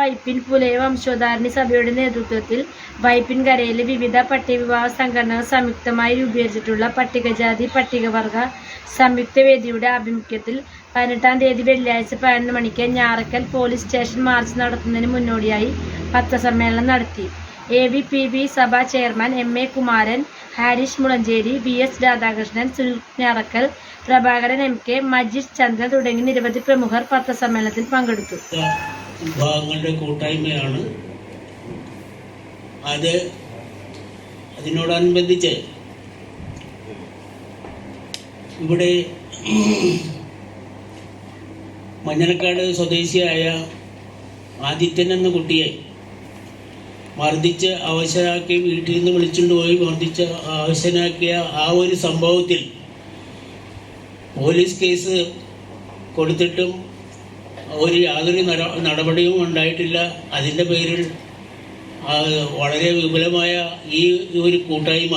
വൈപ്പിൻ പുലയ വംശോദ്ധാരണി സഭയുടെ നേതൃത്വത്തിൽ വൈപ്പിൻ വൈപ്പിൻകരയിലെ വിവിധ പട്ടികവിഭാഗ സംഘടനകൾ സംയുക്തമായി രൂപീകരിച്ചിട്ടുള്ള പട്ടികജാതി പട്ടികവർഗ സംയുക്ത വേദിയുടെ ആഭിമുഖ്യത്തിൽ പതിനെട്ടാം തീയതി വെള്ളിയാഴ്ച പതിനൊന്ന് മണിക്ക് ഞാറക്കൽ പോലീസ് സ്റ്റേഷൻ മാർച്ച് നടത്തുന്നതിന് മുന്നോടിയായി പത്രസമ്മേളനം നടത്തി. എ വി പി ബി സഭ chairman M A Kumaran Harish Mulancheri V S Radhakrishnan Sunil Njarakkal Prabhakaran M K Majeesh Chandran തുടങ്ങി നിരവധി പ്രമുഖർ പത്രസമ്മേളനത്തിൽ പങ്കെടുത്തു. വിഭാഗങ്ങളുടെ കൂട്ടായ്മയാണ്. അത് അതിനോടനുബന്ധിച്ച് ഇവിടെ മഞ്ഞനക്കാട് സ്വദേശിയായ ആദിത്യൻ എന്ന കുട്ടിയെ മർദ്ദിച്ച് അവശനാക്കി വീട്ടിൽ നിന്ന് വിളിച്ചുകൊണ്ട് പോയി മർദ്ദിച്ച് അവശനാക്കിയ ആ ഒരു സംഭവത്തിൽ പോലീസ് കേസ് കൊടുത്തിട്ടും ഒരു യാതൊരു നടപടിയും ഉണ്ടായിട്ടില്ല. അതിന്റെ പേരിൽ വളരെ വിപുലമായ ഈ ഒരു കൂട്ടായ്മ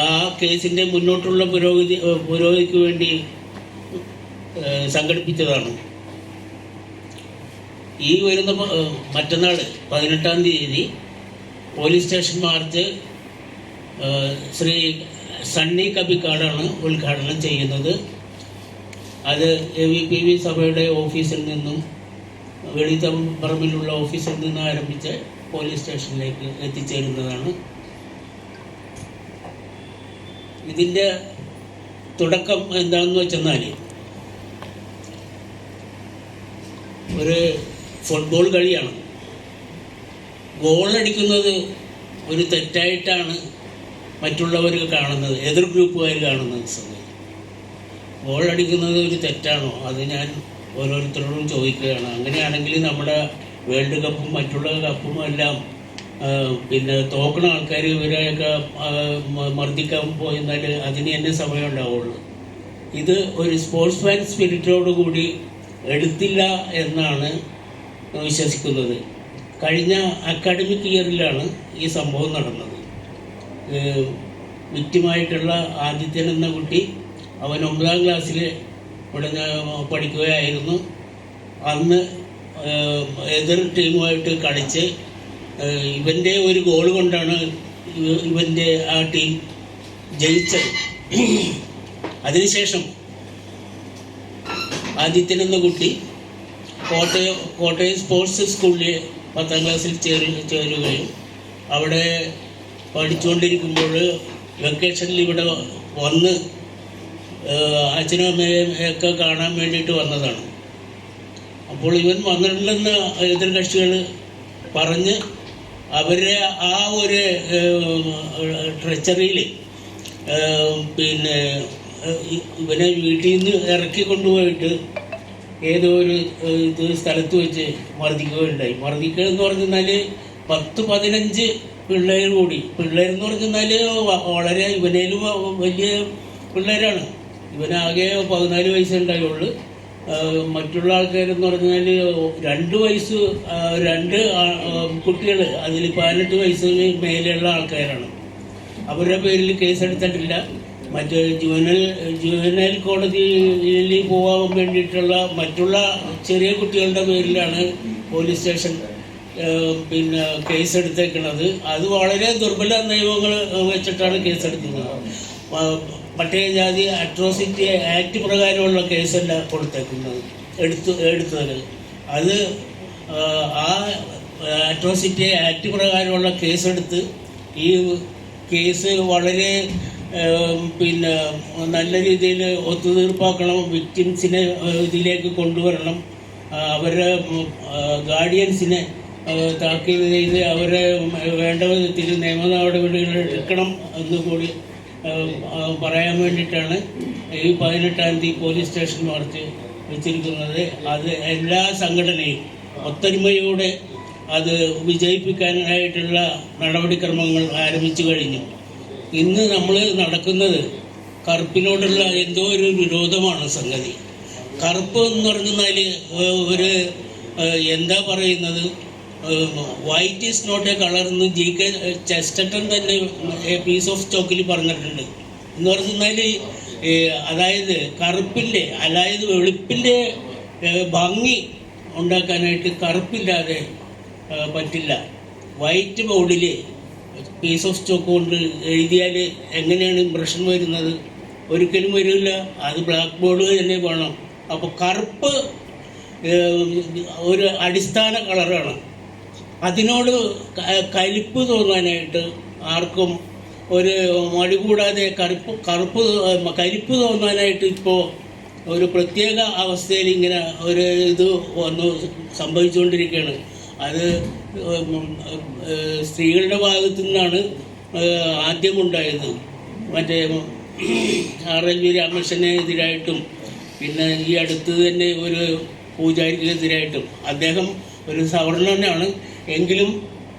ആ കേസിന്റെ മുന്നോട്ടുള്ള പുരോഗതി പുരോഗതിക്ക് വേണ്ടി സംഘടിപ്പിച്ചതാണ്. ഈ വരുന്ന മറ്റന്നാൾ പതിനെട്ടാം തീയതി police station march Sri Sunny കബിക്കാടാണ് ഉദ്ഘാടനം ചെയ്യുന്നത്. അത് എ വി പി വി സഭയുടെ ഓഫീസിൽ നിന്നും വെളിത്തമ്പറമ്പിലുള്ള ഓഫീസിൽ നിന്ന് ആരംഭിച്ച് പോലീസ് സ്റ്റേഷനിലേക്ക് എത്തിച്ചേരുന്നതാണ്. ഇതിന്റെ തുടക്കം എന്താണെന്ന് വെച്ചെന്നാൽ ഒരു ഫുട്ബോൾ കളിയാണ്. ഗോളടിക്കുന്നത് ഒരു തെറ്റായിട്ടാണ് മറ്റുള്ളവർ കാണുന്നത് എതിർ ഗ്രൂപ്പുകാർ കാണുന്നത് ഗോളടിക്കുന്നത് ഒരു തെറ്റാണോ? അത് ഞാൻ ഓരോരുത്തരോടും ചോദിക്കുകയാണ്. അങ്ങനെയാണെങ്കിൽ നമ്മുടെ വേൾഡ് കപ്പും മറ്റുള്ള കപ്പും എല്ലാം പിന്നെ തോക്കണ ആൾക്കാർ ഇവരെയൊക്കെ മർദ്ദിക്കാൻ പോയെന്നാൽ അതിന് തന്നെ സമയം ഉണ്ടാവുള്ളൂ. ഇത് ഒരു സ്പോർട്സ്മാൻ സ്പിരിറ്റോടു കൂടി എടുത്തില്ല എന്നാണ് വിശ്വസിക്കുന്നത്. കഴിഞ്ഞ അക്കാഡമിക് ഇയറിലാണ് ഈ സംഭവം നടന്നത്. വിക്റ്റിമായിട്ടുള്ള ആദിത്യൻ എന്ന കുട്ടി അവൻ ഒമ്പതാം ക്ലാസ്സിൽ ഇവിടെ പഠിക്കുകയായിരുന്നു. അന്ന് എതിർ ടീമുമായിട്ട് കളിച്ച് ഇവന്റെ ഒരു ഗോൾ കൊണ്ടാണ് ഇവ- ഇവന്റെ ആ ടീം ജയിച്ചത്. അതിനുശേഷം ആദിത്യൻ എന്ന കുട്ടി കോട്ടയം കോട്ടയം സ്പോർട്സ് സ്കൂളിൽ പത്താം ക്ലാസ്സിൽ ചേരു ചേരുകയും അവിടെ പഠിച്ചുകൊണ്ടിരിക്കുമ്പോൾ വെക്കേഷനിൽ ഇവിടെ വന്ന് അച്ഛനും അമ്മയും ഒക്കെ കാണാൻ വേണ്ടിയിട്ട് വന്നതാണ്. അപ്പോൾ ഇവൻ വന്നിട്ടുണ്ടെന്ന് എതിർ കക്ഷികൾ പറഞ്ഞ് അവരെ ആ ഒരു ട്രച്ചറിയിൽ പിന്നെ ഇവനെ വീട്ടിൽ നിന്ന് ഇറക്കി കൊണ്ടുപോയിട്ട് ഏതോ ഒരു ഇത് സ്ഥലത്ത് വെച്ച് മർദ്ദിക്കുകയുണ്ടായി. മർദ്ദിക്കുക എന്ന് പറഞ്ഞാൽ പത്ത് പതിനഞ്ച് പിള്ളേർ കൂടി. പിള്ളേർ എന്ന് പറഞ്ഞാൽ വളരെ ഇവനേലും വലിയ പിള്ളേരാണ്. ഇവനാകെ പതിനാല് വയസ്സുണ്ടായുള്ളൂ ആഹ് മറ്റുള്ള ആൾക്കാരെന്ന് പറഞ്ഞാൽ രണ്ട് വയസ്സ് രണ്ട് കുട്ടികൾ അതിൽ പതിനെട്ട് വയസ്സിന് മേലെയുള്ള ആൾക്കാരാണ്. അവരുടെ പേരിൽ കേസെടുത്തിട്ടില്ല മറ്റേ ജുവനൽ ജുവനൽ കോടതിയിൽ പോകാൻ വേണ്ടിയിട്ടുള്ള മറ്റുള്ള ചെറിയ കുട്ടികളുടെ പേരിലാണ് പോലീസ് സ്റ്റേഷൻ പിന്നെ കേസെടുത്തേക്കുന്നത് അത് വളരെ ദുർബല നിയമങ്ങൾ വെച്ചിട്ടാണ് കേസെടുക്കുന്നത് പട്ടികജാതി അട്രോസിറ്റി ആക്ട് പ്രകാരമുള്ള കേസല്ല കൊടുത്തേക്കുന്നത്. എടുത്തു എടുത്തത്. അത് ആ അട്രോസിറ്റി ആക്ട് പ്രകാരമുള്ള കേസെടുത്ത് ഈ കേസ് വളരെ പിന്നെ നല്ല രീതിയിൽ ഒത്തുതീർപ്പാക്കണം വിക്ടിംസിനെ ഇതിലേക്ക് കൊണ്ടുവരണം അവരെ ഗാർഡിയൻസിനെ താക്കീത് ചെയ്ത് അവരെ വേണ്ട വിധത്തിൽ നിയമ നടപടികൾ എടുക്കണം എന്ന് കൂടി ഏഹ്, ആ, പറയാൻ വേണ്ടിയിട്ടാണ് ഈ പതിനെട്ടാം തീയതി പോലീസ് സ്റ്റേഷൻ മാർച്ച് വെച്ചിരിക്കുന്നത്. അത് എല്ലാ സംഘടനയും ഒത്തൊരുമയോടെ അത് വിജയിപ്പിക്കാനായിട്ടുള്ള നടപടിക്രമങ്ങൾ ആരംഭിച്ചു കഴിഞ്ഞു. ഇന്ന് നമ്മൾ നടക്കുന്നത് കറുപ്പിനോടുള്ള എന്തോ ഒരു വിരോധമാണ് സംഗതി. കറുപ്പ് എന്ന് പറഞ്ഞാൽ ഒരു എന്താ പറയുന്നത്? White is not a colour എന്ന് ജി കെ ചെസ്റ്റൻ തന്നെ പീസ് ഓഫ് സ്റ്റോക്കിൽ പറഞ്ഞിട്ടുണ്ട്. എന്ന് പറഞ്ഞാൽ അതായത് കറുപ്പിന്റെ അതായത് വെളുപ്പിന്റെ ഭംഗി ഉണ്ടാക്കാനായിട്ട് കറുപ്പില്ലാതെ പറ്റില്ല. വൈറ്റ് ബോർഡിൽ പീസ് ഓഫ് ചോക്ക് കൊണ്ട് എഴുതിയാൽ എങ്ങനെയാണ് ഇമ്പ്രഷൻ വരുന്നത്? ഒരിക്കലും വരില്ല. അത് ബ്ലാക്ക് ബോർഡ് തന്നെ വേണം. അപ്പോൾ കറുപ്പ് ഒരു അടിസ്ഥാന കളറാണ് അതിനോട് കലിപ്പ് തോന്നാനായിട്ട് ആർക്കും ഒരു മടി കൂടാതെ കറുപ്പ് കറുപ്പ് കലിപ്പ് തോന്നാനായിട്ട് ഇപ്പോൾ ഒരു പ്രത്യേക അവസ്ഥയിൽ ഇങ്ങനെ ഒരു ഇത് വന്നു സംഭവിച്ചുകൊണ്ടിരിക്കുകയാണ്. അത് സ്ത്രീകളുടെ ഭാഗത്തു നിന്നാണ് ആദ്യമുണ്ടായത്. മറ്റേ ആർ എൽ വി രാമകൃഷ്ണനെതിരായിട്ടും പിന്നെ ഈ അടുത്ത് തന്നെ ഒരു പൂജാരിക്കെതിരായിട്ടും അദ്ദേഹം ഒരു സവർണനാണ്. എങ്കിലും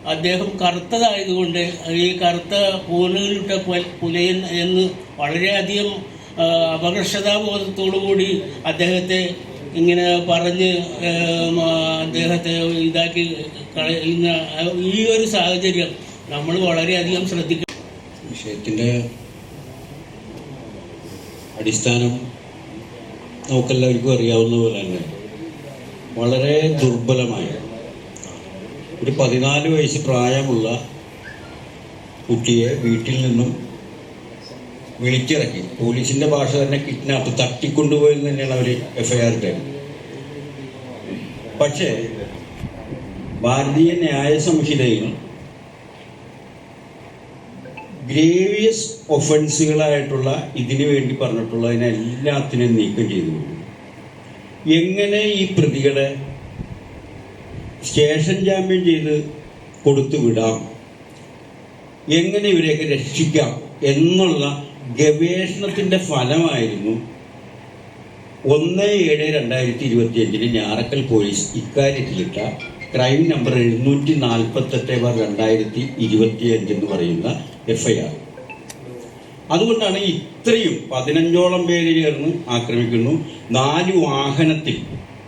അദ്ദേഹം കറുത്തതായതുകൊണ്ട് ഈ കറുത്ത പൂനുകളിട്ട പുല- പുലയൻ എന്ന് വളരെയധികം അപകർഷതാബോധത്തോടുകൂടി അപകർഷതാബോധത്തോടു കൂടി അദ്ദേഹത്തെ ഇങ്ങനെ പറഞ്ഞ് അദ്ദേഹത്തെ ഇതാക്കി കളയുന്ന ഈ ഒരു സാഹചര്യം നമ്മൾ വളരെയധികം ശ്രദ്ധിക്കണം വിഷയത്തിന്റെ അടിസ്ഥാനം നമുക്കെല്ലാവർക്കും അറിയാവുന്ന പോലെ തന്നെ വളരെ ദുർബലമായ ഒരു പതിനാല് വയസ്സ് പ്രായമുള്ള കുട്ടിയെ വീട്ടിൽ നിന്നും വിളിച്ചിറക്കി. പോലീസിന്റെ ഭാഷ തന്നെ കിഡ്നാപ്പ് തട്ടിക്കൊണ്ടുപോയെന്ന് തന്നെയാണ് അവർ എഫ്ഐആർ ഇട്ടത്. പക്ഷേ ഭാരതീയ ന്യായ സംഹിതയിൽ ഗ്രേവിയസ് ഒഫൻസുകളായിട്ടുള്ള ഇതിനു വേണ്ടി പറഞ്ഞിട്ടുള്ളതിനെല്ലാത്തിനും നീക്കം ചെയ്തു എങ്ങനെ ഈ പ്രതികളെ സ്റ്റേഷൻ ജാമ്യം ചെയ്ത് കൊടുത്തു വിടാം. എങ്ങനെ ഇവരെയൊക്കെ രക്ഷിക്കാം എന്നുള്ള ഗവേഷണത്തിന്റെ ഫലമായിരുന്നു ഒന്ന് ഏഴ് രണ്ടായിരത്തി ഇരുപത്തി അഞ്ചിന് ഞാറക്കൽ പോലീസ് ഇക്കാര്യത്തിലിട്ട ക്രൈം നമ്പർ എഴുന്നൂറ്റി നാൽപ്പത്തെട്ട് ബാർ രണ്ടായിരത്തി ഇരുപത്തി അഞ്ച് എന്ന് പറയുന്ന എഫ്ഐആർ. അതുകൊണ്ടാണ് ഇത്രയും പതിനഞ്ചോളം പേര് ചേർന്ന് ആക്രമിക്കുന്നു. നാല് വാഹനത്തിൽ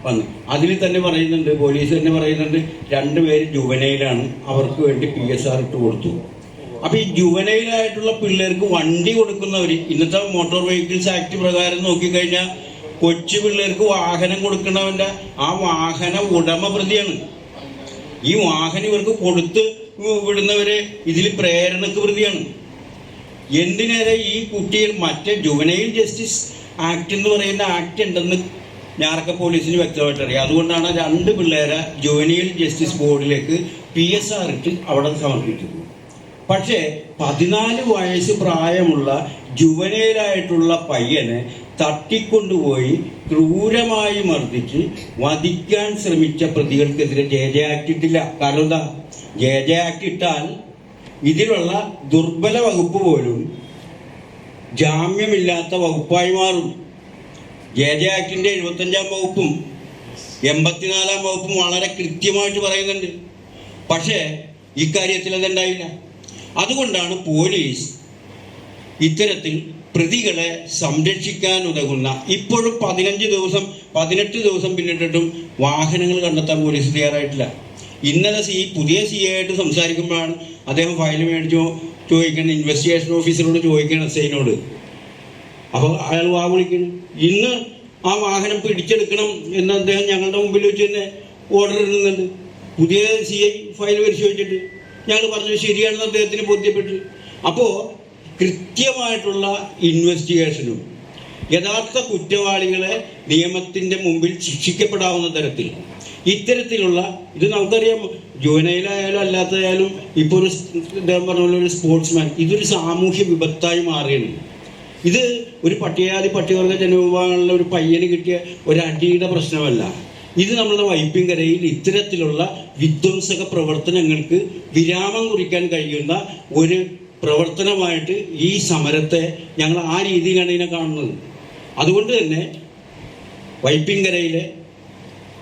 വന്ന്. അതിൽ തന്നെ പറയുന്നുണ്ട് പോലീസ് തന്നെ പറയുന്നുണ്ട് രണ്ടുപേര് ജുവനയിലാണ് അവർക്ക് വേണ്ടി പി എസ് ആർ ഇട്ട് കൊടുത്തു. അപ്പൊ ഈ ജുവനയിലായിട്ടുള്ള പിള്ളേർക്ക് വണ്ടി കൊടുക്കുന്നവർ ഇന്നത്തെ മോട്ടോർ വെഹിക്കിൾസ് ആക്ട് പ്രകാരം നോക്കിക്കഴിഞ്ഞാൽ കൊച്ചു പിള്ളേർക്ക് വാഹനം കൊടുക്കുന്നവന്റെ ആ വാഹന ഉടമ പ്രതിയാണ്. ഈ വാഹനം ഇവർക്ക് കൊടുത്ത് വിടുന്നവര് ഇതിൽ പ്രേരണക്ക് പ്രതിയാണ്. എന്തിനേറെ ഈ കുട്ടിയിൽ മറ്റേ ജുവനയിൽ ജസ്റ്റിസ് ആക്ട് എന്ന് പറയുന്ന ആക്ട് ഉണ്ടെന്ന് ഞാറക്ക പോലീസിന് വ്യക്തമായിട്ട് അറിയാം അതുകൊണ്ടാണ് രണ്ട് പിള്ളേരെ ജുവനൈൽ ജസ്റ്റിസ് ബോർഡിലേക്ക് പി എസ് ആർ ഇട്ട് അവിടെ സമർപ്പിച്ചത്. പക്ഷേ പതിനാല് വയസ്സ് പ്രായമുള്ള ജുവനയിലായിട്ടുള്ള പയ്യനെ തട്ടിക്കൊണ്ടുപോയി ക്രൂരമായി മർദ്ദിച്ച് വധിക്കാൻ ശ്രമിച്ച പ്രതികൾക്കെതിരെ ജെ ജെ ആക്ട് ഇട്ടില്ല. കാരണം എന്താ? ജെ ജെ ആക്ട് ഇട്ടാൽ ഇതിലുള്ള ദുർബല വകുപ്പ് പോലും ജാമ്യമില്ലാത്ത വകുപ്പായി മാറും. ജെ ജെ ആക്ടിന്റെ എഴുപത്തഞ്ചാം വകുപ്പും എൺപത്തിനാലാം വകുപ്പും വളരെ കൃത്യമായിട്ട് പറയുന്നുണ്ട്. പക്ഷേ ഇക്കാര്യത്തിൽ അതുണ്ടായില്ല അതുകൊണ്ടാണ് പോലീസ് ഇത്തരത്തിൽ പ്രതികളെ സംരക്ഷിക്കാൻ ഉതകുന്ന ഇപ്പോഴും പതിനഞ്ച് ദിവസം പതിനെട്ട് ദിവസം പിന്നിട്ടിട്ടും വാഹനങ്ങൾ കണ്ടെത്താൻ പോലീസ് തയ്യാറായിട്ടില്ല. ഇന്നലെ സി പുതിയ സി ആയിട്ട് സംസാരിക്കുമ്പോഴാണ് അദ്ദേഹം ഫയൽ മേടിച്ചോ ചോദിക്കണം ഇൻവെസ്റ്റിഗേഷൻ ഓഫീസറോട് ചോദിക്കണം എസ് ഐനോട് അപ്പോൾ അയാൾ വാ വിളിക്കുന്നു ഇന്ന് ആ വാഹനം പിടിച്ചെടുക്കണം എന്ന് അദ്ദേഹം ഞങ്ങളുടെ മുമ്പിൽ വെച്ച് തന്നെ ഓർഡർ ഇടുന്നുണ്ട്. പുതിയ സി ഐ ഫയൽ പരിശോധിച്ചിട്ട് ഞങ്ങൾ പറഞ്ഞു ശരിയാണെന്ന് അദ്ദേഹത്തിന് ബോധ്യപ്പെട്ടു. അപ്പോൾ കൃത്യമായിട്ടുള്ള ഇൻവെസ്റ്റിഗേഷനും യഥാർത്ഥ കുറ്റവാളികളെ നിയമത്തിന്റെ മുമ്പിൽ ശിക്ഷിക്കപ്പെടാവുന്ന തരത്തിൽ ഇത്തരത്തിലുള്ള ഇത് നമുക്കറിയാം. ജുവനയിലായാലും അല്ലാത്തതായാലും ഇപ്പോൾ ഒരു പറഞ്ഞ പോലെ ഒരു സ്പോർട്സ്മാൻ ഇതൊരു സാമൂഹ്യ വിപത്തായി മാറിയാണ് ഇത് ഒരു പട്ടികജാതി പട്ടികവർഗ ജനവിഭാഗങ്ങളിലെ ഒരു പയ്യന് കിട്ടിയ ഒരു അടിയുടെ പ്രശ്നമല്ല. ഇത് നമ്മുടെ വൈപ്പിൻകരയിൽ ഇത്തരത്തിലുള്ള വിധ്വംസക പ്രവർത്തനങ്ങൾക്ക് വിരാമം കുറിക്കാൻ കഴിയുന്ന ഒരു പ്രവർത്തനമായിട്ട് ഈ സമരത്തെ ഞങ്ങൾ ആ രീതിയിലാണ് ഇതിനെ കാണുന്നത്. അതുകൊണ്ട് തന്നെ വൈപ്പിൻകരയിലെ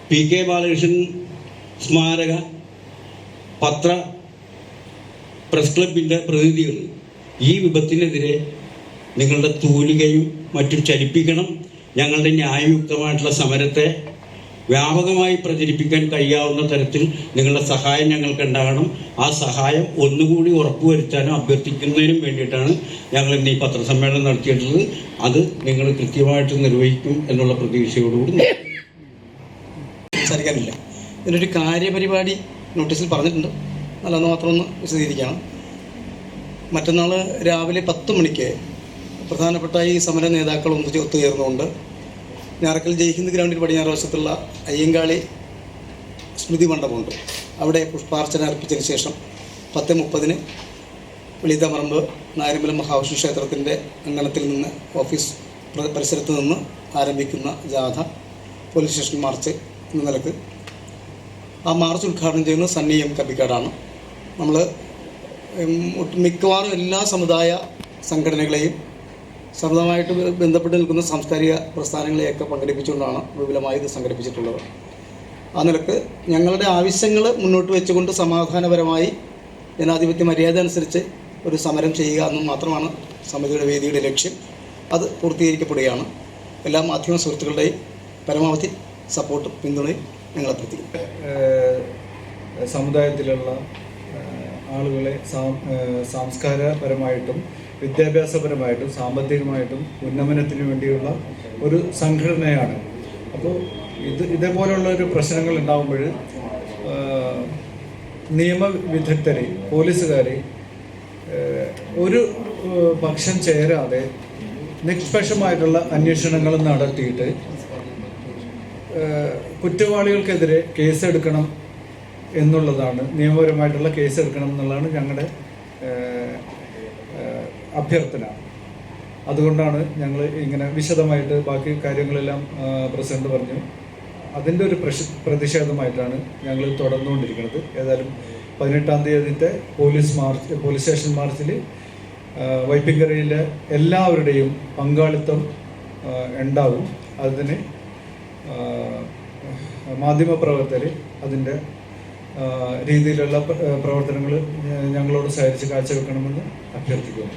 പി കെ ബാലകൃഷ്ണൻ സ്മാരക പത്ര പ്രസ് ക്ലബിന്റെ പ്രതിനിധികൾ ഈ വിപത്തിനെതിരെ നിങ്ങളുടെ തൂലികയും മറ്റും ചലിപ്പിക്കണം. ഞങ്ങളുടെ ന്യായയുക്തമായിട്ടുള്ള സമരത്തെ വ്യാപകമായി പ്രചരിപ്പിക്കാൻ കഴിയാവുന്ന തരത്തിൽ നിങ്ങളുടെ സഹായം ഞങ്ങൾക്ക് ഉണ്ടാകണം. ആ സഹായം ഒന്നുകൂടി ഉറപ്പുവരുത്താനും അഭ്യർത്ഥിക്കുന്നതിനും വേണ്ടിയിട്ടാണ് ഞങ്ങൾ ഇന്ന് ഈ പത്രസമ്മേളനം നടത്തിയിട്ടുള്ളത്. അത് നിങ്ങൾ കൃത്യമായിട്ട് നിർവഹിക്കും എന്നുള്ള പ്രതീക്ഷയോടുകൂടി. സംസാരിക്കാനില്ല. ഇതിനൊരു കാര്യപരിപാടി നോട്ടീസിൽ പറഞ്ഞിട്ടുണ്ട്. നല്ലതെന്ന് മാത്രം ഒന്ന് വിശദീകരിക്കണം. മറ്റന്നാൾ രാവിലെ പത്ത് മണിക്ക് പ്രധാനപ്പെട്ട ഈ സമര നേതാക്കൾ ഒന്നിച്ച് ഒത്തുചേർന്നുകൊണ്ട് ഞാറക്കൽ ജയ്ഹിന്ദ് ഗ്രൗണ്ടിൽ പടിഞ്ഞാറ് വശത്തുള്ള അയ്യങ്കാളി സ്മൃതി മണ്ഡപമുണ്ട്. അവിടെ പുഷ്പാർച്ചന അർപ്പിച്ചതിന് ശേഷം പത്ത് മുപ്പതിന് വെളിതമറമ്പ് നാരമ്പലം മഹാവിഷ്ണു ക്ഷേത്രത്തിന്റെ അങ്കണത്തിൽ നിന്ന് ഓഫീസ് പ്ര- പരിസരത്ത് നിന്ന് ആരംഭിക്കുന്ന ജാഥ പോലീസ് സ്റ്റേഷൻ മാർച്ച് എന്ന നിലയ്ക്ക്. ആ മാർച്ച് ഉദ്ഘാടനം ചെയ്യുന്നത് സണ്ണി എം കബിക്കാടാണ് നമ്മൾ മിക്കവാറും എല്ലാ സമുദായ സംഘടനകളെയും സമുദായമായിട്ട് ബന്ധപ്പെട്ട് നിൽക്കുന്ന സാംസ്കാരിക പ്രസ്ഥാനങ്ങളെയൊക്കെ പങ്കെടുപ്പിച്ചുകൊണ്ടാണ് വിപുലമായി ഇത് സംഘടിപ്പിച്ചിട്ടുള്ളത്. ആ നിലയ്ക്ക് ഞങ്ങളുടെ ആവശ്യങ്ങൾ മുന്നോട്ട് വെച്ചുകൊണ്ട് സമാധാനപരമായി ജനാധിപത്യ മര്യാദ അനുസരിച്ച് ഒരു സമരം ചെയ്യുക എന്നും മാത്രമാണ് സമിതിയുടെ വേദിയുടെ ലക്ഷ്യം. അത് പൂർത്തീകരിക്കപ്പെടുകയാണ്. എല്ലാ മാധ്യമ സുഹൃത്തുക്കളുടെയും പരമാവധി സപ്പോർട്ട് പിന്തുണയും ഞങ്ങൾ അഭ്യർത്ഥിക്കും സമുദായത്തിലുള്ള ആളുകളെ സാംസ്കാരപരമായിട്ടും വിദ്യാഭ്യാസപരമായിട്ടും സാമ്പത്തികമായിട്ടും ഉന്നമനത്തിന് വേണ്ടിയുള്ള ഒരു സംഘടനയാണ്. അപ്പോൾ ഇത് ഇതേപോലെയുള്ള ഒരു പ്രശ്നങ്ങൾ ഉണ്ടാകുമ്പോൾ നിയമവിദഗ്ധരെ പോലീസുകാർ ഒരു പക്ഷം ചേരാതെ നിഷ്പക്ഷമായിട്ടുള്ള അന്വേഷണങ്ങൾ നടത്തിയിട്ട് കുറ്റവാളികൾക്കെതിരെ കേസെടുക്കണം എന്നുള്ളതാണ് നിയമപരമായിട്ടുള്ള കേസെടുക്കണം എന്നുള്ളതാണ് ഞങ്ങളുടെ അഭ്യർത്ഥന. അതുകൊണ്ടാണ് ഞങ്ങൾ ഇങ്ങനെ വിശദമായിട്ട് ബാക്കി കാര്യങ്ങളെല്ലാം പ്രസിഡന്റ് പറഞ്ഞു. അതിന്റെ ഒരു പ്രതിഷേധമായിട്ടാണ് ഞങ്ങൾ തുടർന്നുകൊണ്ടിരിക്കുന്നത്. ഏതായാലും പതിനെട്ടാം തീയതിത്തെ പോലീസ് മാർച്ച് പോലീസ് സ്റ്റേഷൻ മാർച്ചിൽ ഏഹ്, വൈപ്പിങ്കരയിലെ എല്ലാവരുടെയും പങ്കാളിത്തം ഉണ്ടാവും. അതിന് മാധ്യമപ്രവർത്തകർ അതിന്റെ രീതിയിലുള്ള പ്രവർത്തനങ്ങൾ ഞങ്ങളോട് സഹകരിച്ച് കാഴ്ചവെക്കണമെന്ന് അഭ്യർത്ഥിക്കുന്നു.